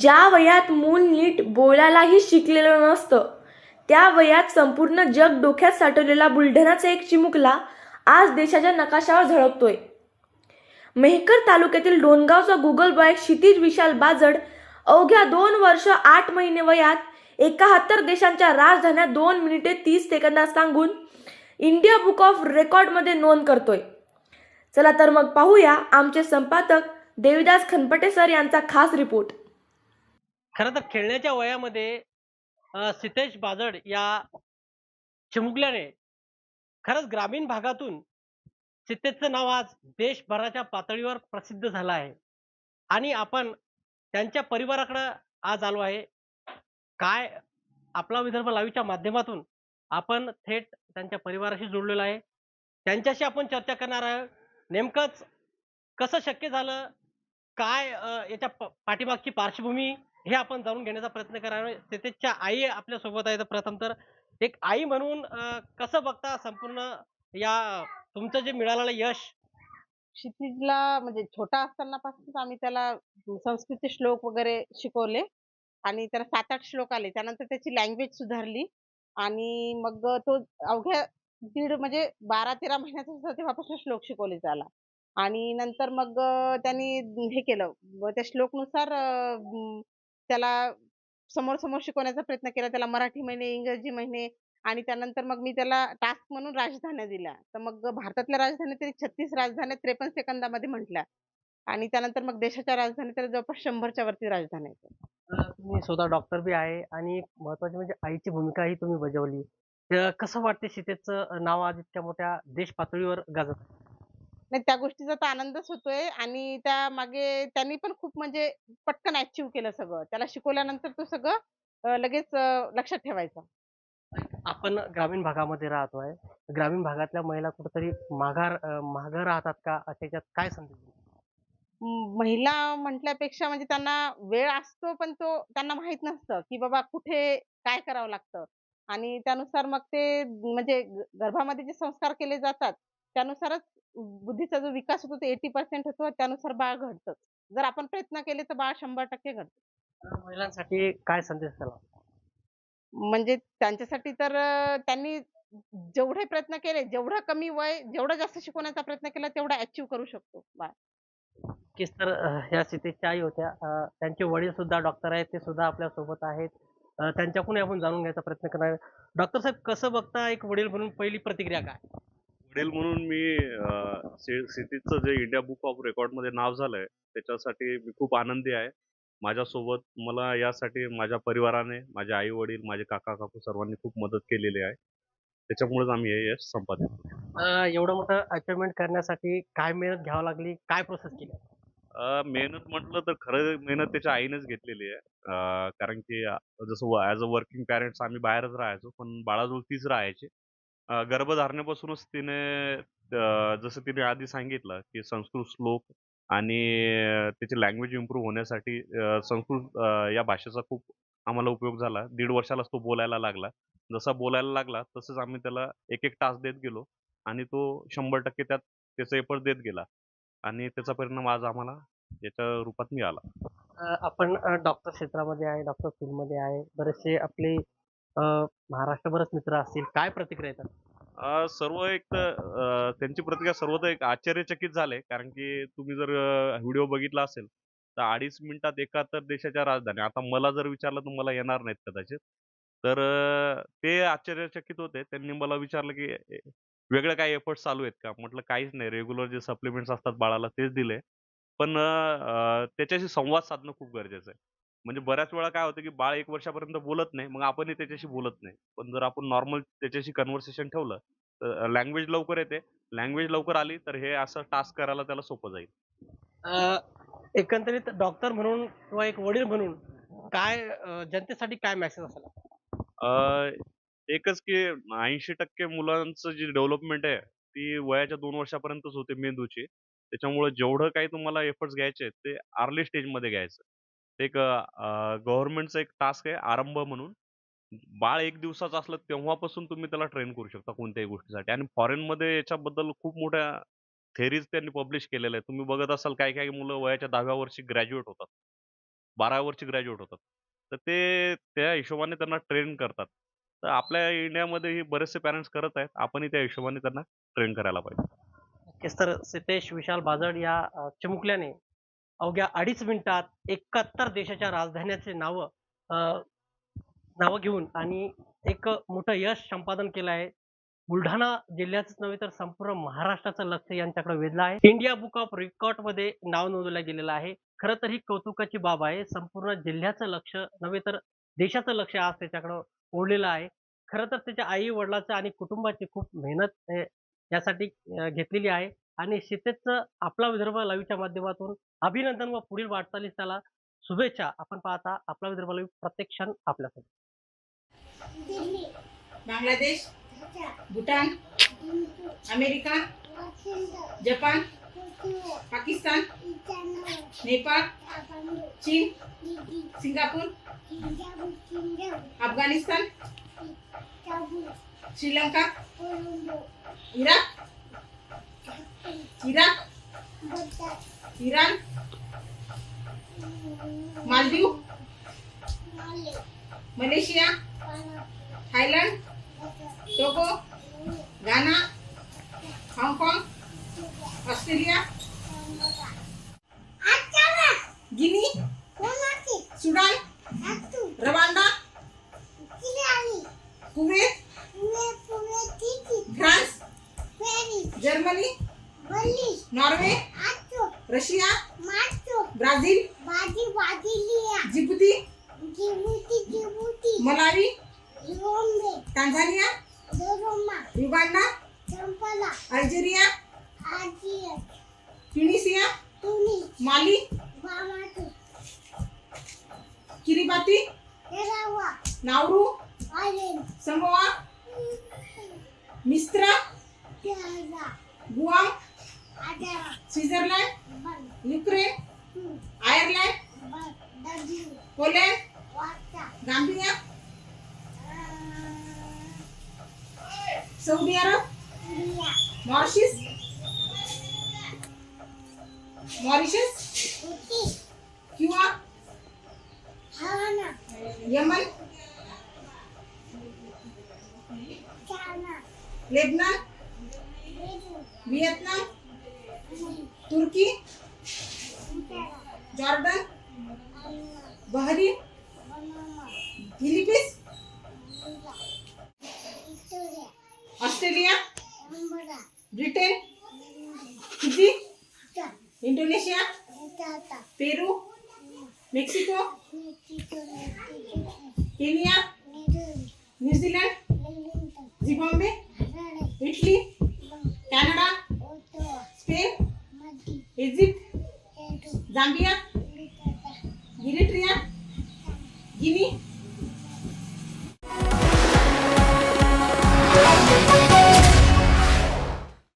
ज्या वयात मूल नीट बोलायलाही शिकलेलं नसतं त्या वयात संपूर्ण जग डोक्यात साठवलेला बुलढाणाचा एक चिमुकला आज देशाच्या नकाशावर झळकतोय. मेहकर तालुक्यातील डोनगावचा गुगल बॉय क्षितिज विशाल बाजड अवघ्या दोन वर्ष आठ महिने वयात एकाहत्तर देशांच्या राजधान्या दोन मिनिटे तीस सेकंदात सांगून इंडिया बुक ऑफ रेकॉर्डमध्ये नोंद करतोय. चला तर मग पाहूया आमचे संपादक देविदास खनपटे सर यांचा खास रिपोर्ट. खरं तर खेळण्याच्या वयामध्ये सितेश बाजड या चिमुकल्याने खरंच ग्रामीण भागातून सितेशचं नाव आज देशभराच्या पातळीवर प्रसिद्ध झालं आहे. आणि आपण त्यांच्या परिवाराकडं आज आलो आहे. काय आपला विदर्भ लाईव्हच्या माध्यमातून आपण थेट त्यांच्या परिवाराशी जोडलेलो आहे. त्यांच्याशी आपण चर्चा करणार आहोत. नेमकंच कसं शक्य झालं? काय याच्या पाठीमागची पार्श्वभूमी हे आपण जाणून घेण्याचा प्रयत्न करणार आहोत तेथेच्या आई आपल्यासोबत आहेत. प्रथम तर एक आई म्हणून कसं बघता संपूर्ण या तुमचं जे मिळालेलं यश? क्षितिजला म्हणजे छोटा असताना पासूनच आम्ही त्याला संस्कृत श्लोक वगैरे शिकवले आणि त्याला सात आठ श्लोक आले. त्यानंतर त्याची लँग्वेज सुधारली आणि मग तो अवघ्या दीड म्हणजे बारा तेरा महिन्याचा होता तेव्हापासून श्लोक शिकवले त्याला. आणि नंतर मग त्यांनी हे केलं. त्या श्लोकनुसार त्याला समोर समोर शिकवण्याचा प्रयत्न केला. त्याला मराठी महिने इंग्रजी महिने आणि त्यानंतर मग मी त्याला टास्क म्हणून राजधान्या दिल्या तर मग भारतातल्या राजधान्या तरी छत्तीस राजधान्या त्रेपन्न सेकंदामध्ये म्हटल्या. आणि त्यानंतर मग देशाच्या राजधानी तर जवळपास शंभरच्या वरती राजधानी आहेत तुम्ही स्वतः डॉक्टर बी आहे आणि महत्वाची म्हणजे आईची भूमिकाही तुम्ही बजावली. कसं वाटते सीतेचं नाव आज इतक्या मोठ्या देश पातळीवर गाजत? नाही त्या गोष्टीचा तर आनंदच होतोय आणि त्या मागे त्यांनी पण खूप म्हणजे पटकन अचीव्ह केलं सगळं. त्याला शिकवल्यानंतर तो सगळं अं, लगेच अं, लक्षात ठेवायचा. आपण ग्रामीण भागामध्ये राहतो आहे ग्रामीण भागातल्या महिला कुठेतरी माघार अ, मागं राहतात का? त्याच्यात काय संदेश? म, महिला म्हटल्यापेक्षा म्हणजे त्यांना वेळ असतो पण तो त्यांना माहीत नसतं की बाबा कुठे काय करावं लागतं. आणि त्यानुसार मग ते म्हणजे ग- गर्भामध्ये जे संस्कार केले जातात त्यानुसारच बुद्धीचा जो विकास होतो ते एटी पर्सेंट होतो त्यानुसार बाळ घडतं. जर आपण प्रयत्न केले तर बाळ शंभर टक्के घडतं. महिलांसाठी काय संदेश द्याल? म्हणजे त्यांच्यासाठी तर अं, त्यांनी जेवढे प्रयत्न केले जेवढं कमी वय जेवढं जास्त शिकवण्याचा प्रयत्न केला तेवढा अचीव्ह करू शकतो बाळ. नक्कीच तर अ, ह्या सीतेच्या आई होत्या त्यांचे वडील सुद्धा डॉक्टर आहेत ते सुद्धा आपल्यासोबत आहेत. त्यांच्याकडून आपण जाणून घ्यायचा प्रयत्न करणार. डॉक्टर साहेब कसं बघता एक वडील म्हणून पहिली प्रतिक्रिया काय? वडील म्हणून मी सिटीचं जे इंडिया बुक ऑफ रेकॉर्डमध्ये नाव झालंय त्याच्यासाठी मी खूप आनंदी आहे. माझ्यासोबत मला यासाठी माझ्या परिवाराने माझे आई वडील माझे काका काकू सर्वांनी खूप मदत केलेली आहे. त्याच्यामुळेच आम्ही हे यश संपादित एवढं मोठं अचिव्हमेंट करण्यासाठी काय मेहनत घ्यावी लागली? काय प्रोसेस केली? मेहनत म्हटलं तर खरं मेहनत त्याच्या आईनेच घेतलेली आहे. कारण की जसं ॲज अ वर्किंग पॅरेंट्स आम्ही बाहेरच राहायचो पण बाळाजवळ तीच राहायची. अं, गर्भधारणेपासूनच तिने जसं तिने आधी सांगितलं की संस्कृत श्लोक आणि त्याची लँग्वेज इम्प्रूव्ह होण्यासाठी संस्कृत या भाषेचा खूप आम्हाला उपयोग झाला. दीड वर्षालाच तो बोलायला लागला. जसा बोलायला लागला तसंच आम्ही त्याला एक एक टास्क देत गेलो आणि तो शंभर टक्के त्यात त्याचा एफर्ट देत गेला आणि त्याचा परिणाम आज आम्हाला याच्या रूपात मिळाला. अ, आपण डॉक्टर क्षेत्रामध्ये आहे डॉक्टर फील्डमध्ये आहे. बरेचसे आपले अ, महाराष्ट्रभरच मित्र असतील काय प्रतिक्रिया येतात अं, सर्व एक तर अं, त्यांची प्रतिक्रिया सर्व तर एक आश्चर्यचकित झाले. कारण की तुम्ही जर व्हिडिओ बघितला असेल तर अडीच मिनिटात एकाहत्तर देशाच्या राजधानी. आता मला जर विचारलं तर मला येणार नाहीत कदाचित. तर अं, ते आश्चर्यचकित होते. त्यांनी मला विचारलं की ए- वेगळे काही एफर्ट्स चालू आहेत का? म्हटलं काहीच नाही. रेग्युलर जे सप्लिमेंट्स असतात बाळाला तेच दिले. पण अं, त्याच्याशी संवाद साधणं खूप गरजेचं आहे. म्हणजे बऱ्याच वेळा काय होतं की बाळ एक वर्षापर्यंत बोलत नाही मग आपणही त्याच्याशी बोलत नाही. पण जर आपण नॉर्मल त्याच्याशी कन्व्हर्सेशन ठेवलं तर लँग्वेज लवकर येते. लँग्वेज लवकर आली तर हे असं टास्क करायला त्याला सोपं जाईल. अ, एकंदरीत डॉक्टर म्हणून किंवा एक वडील म्हणून काय अ, जनतेसाठी काय मेसेज असेल? अं, एकच की ऐंशी टक्के मुलांचं जी डेव्हलपमेंट आहे ती वयाच्या दोन वर्षापर्यंतच होते मेंदूची. त्याच्यामुळे जेवढं काही तुम्हाला एफर्ट्स घ्यायचे आहेत, ते अर्ली स्टेजमध्ये घ्यायचं. एक गव्हर्नमेंटचा एक टास्क आहे आरंभ म्हणून. बाळ एक दिवसाचं असलं तेव्हापासून तुम्ही त्याला ट्रेन करू शकता कोणत्याही गोष्टीसाठी. आणि फॉरेन मध्ये याच्याबद्दल खूप मोठ्या थेरीज त्यांनी पब्लिश केलेल्या आहेत. तुम्ही बघत असाल काही काही मुलं वयाच्या दहाव्या वर्षी ग्रॅज्युएट होतात. बारा वर्षी ग्रॅज्युएट होतात. तर ते त्या हिशोबाने त्यांना ट्रेन करतात. तर आपल्या इंडियामध्येही बरेचसे पॅरेंट्स करत आहेत. आपणही त्या हिशोबाने त्यांना ट्रेन करायला पाहिजे. नक्कीच. तर सिद्धेश विशाल बाजड या अ, चिमुकल्याने अवघ्या अडीच मिनिटात एकाहत्तर देशाच्या राजधान्याचे नाव नावं घेऊन आणि एक मोठं यश संपादन केलं आहे. बुलढाणा जिल्ह्याच नव्हे तर संपूर्ण महाराष्ट्राचं लक्ष यांच्याकडे वेधलं आहे. इंडिया बुक ऑफ रेकॉर्डमध्ये नाव नोंदवलं गेलेलं आहे. खरं तर ही कौतुकाची बाब आहे. संपूर्ण जिल्ह्याचं लक्ष नव्हे तर देशाचं लक्ष आज त्याच्याकडं ओढलेलं आहे. खरं तर त्याच्या आई वडिलाचं आणि कुटुंबाची खूप मेहनत यासाठी घेतलेली आहे. आणि शेतेचं आपला विदर्भ लाईव्हच्या माध्यमातून अभिनंदन व पुढील वाटचालीस त्याला शुभेच्छा. आपण पाहता आपला विदर्भ लाईव्ह प्रत्येक क्षण आपल्यासाठी बांगलादेश. भूटान. अमेरिका. जपान. पाकिस्तान. नेपाळ. चीन. Singapore. Afghanistan. Sri Lanka. Iraq. Iraq Iran Maldives. Malaysia. Thailand. Togo Ghana हाँगकाँग. Australia. Malawi Tanzania Uganda? Algeria? Tunisia? Mali? Kiribati? Nauru? Samoa? मिस्त्रा? Guam? Switzerland? Saudi Arab Mauritius Mauritius Cuba Yemen Lebanon Vietnam तुर्की Jordan Bahrain Philippines Australia? Britain? Fiji Indonesia? Peru? Mexico? Kenya? New Zealand? Zimbabwe? Italy? Canada? Spain? Egypt? Zambia